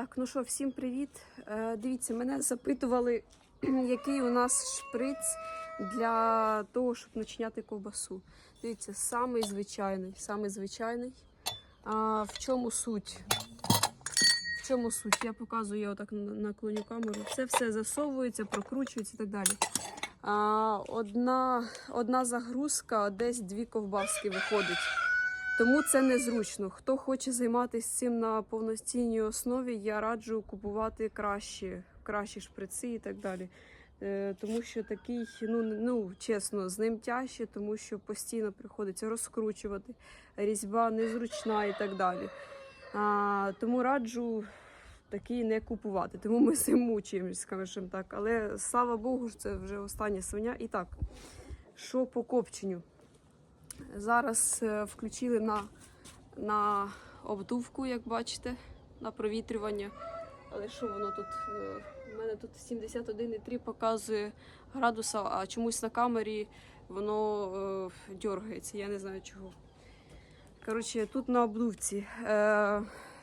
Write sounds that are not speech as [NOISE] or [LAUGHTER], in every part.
Так, ну що, всім привіт. Е, дивіться, мене запитували, [CLEARS THROAT] який у нас шприц для того, щоб начиняти ковбасу. Дивіться, самий звичайний, самий звичайний. А, в чому суть? В чому суть? Я показую я отак на- наклоню камеру. Це все засовується, прокручується і так далі. А, одна, одна загрузка, десь дві ковбаски виходить. Тому це незручно. Хто хоче займатися цим на повноцінній основі, я раджу купувати кращі, кращі шприци і так далі. Е, тому що такий, ну, ну чесно, з ним тяжче, тому що постійно приходиться розкручувати, різьба незручна і так далі. А, тому раджу такий не купувати. Тому ми з цим мучаємось, скажімо так. Але слава Богу, це вже остання свиня. І так, що по копченню? Зараз е, включили на, на обдувку, як бачите, на провітрювання. Але що воно тут? е, У мене тут 71,3 показує градуса, а чомусь на камері воно е, дергається. Я не знаю чого. Коротше, тут на обдувці. Е,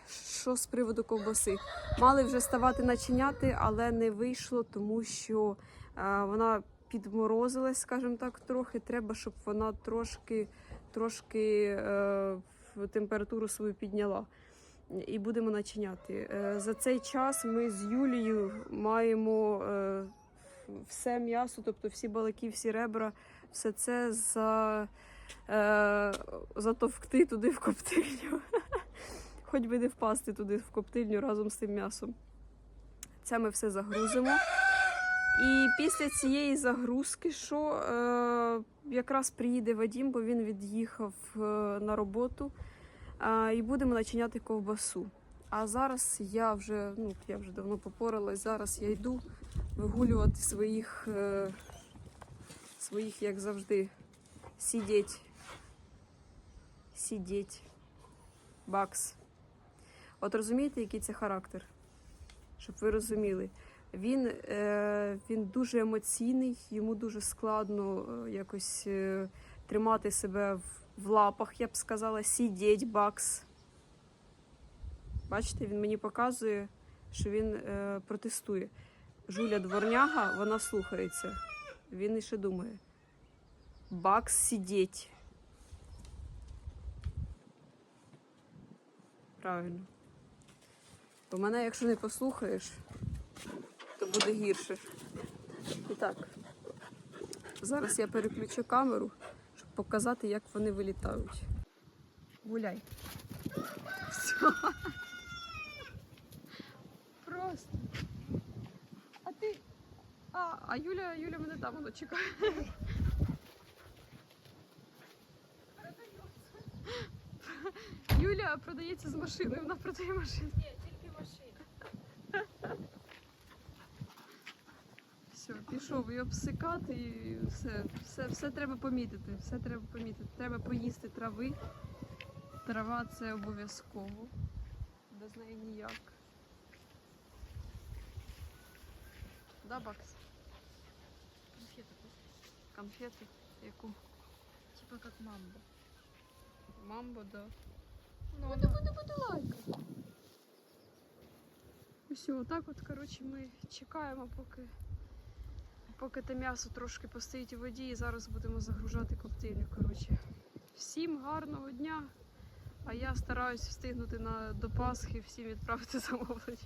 що з приводу ковбаси? Мали вже ставати начиняти, але не вийшло, тому що е, вона підморозилась, скажімо так, трохи. Треба, щоб вона трошки, трошки е, температуру свою підняла. І будемо начиняти. Е, за цей час ми з Юлією маємо е, все м'ясо, тобто всі балаки, всі ребра, все це за, е, затовкти туди в коптильню. [LAUGHS] Хоч би не впасти туди в коптильню разом з тим м'ясом. Це ми все загрузимо. І після цієї загрузки, що е, якраз приїде Вадім, бо він від'їхав е, на роботу, е, і будемо начиняти ковбасу. А зараз я вже, ну я вже давно попоралась. Зараз я йду вигулювати своїх, е, своїх, як завжди, сидіть. Сидіть. Бакс. От розумієте, який це характер? Щоб ви розуміли. Він, е, він дуже емоційний, йому дуже складно е, якось е, тримати себе в, лапах, я б сказала, сидіть, бакс. Бачите, він мені показує, що він протестує. Жуля дворняга, вона слухається. Він іще думає. Бакс сидіть. Правильно. Бо мене, якщо не послухаєш, то буде гірше. І так, зараз я переключу камеру, щоб показати, як вони вилітають. Гуляй. Все. Просто. А ти. А, а Юля, Юля мене там воно чекає. Юля продається з машиною, вона продає машину. Все, пішов і обсикати, і все, все, все треба помітити. Все треба помітити. Треба поїсти трави. Трава це обов'язково. Без неї ніяк. Да, Бакс? Конфеты Конфети? Яку? Типа как мамба. Мамбо, да. Ну, это буду буду лайка. Все, отак от, коротше, ми чекаємо, поки, поки те м'ясо трошки постоїть у воді і зараз будемо загружати коптильню. Коротше. Всім гарного дня! А я стараюсь встигнути на, до Пасхи всім відправити [LAUGHS] замовлення.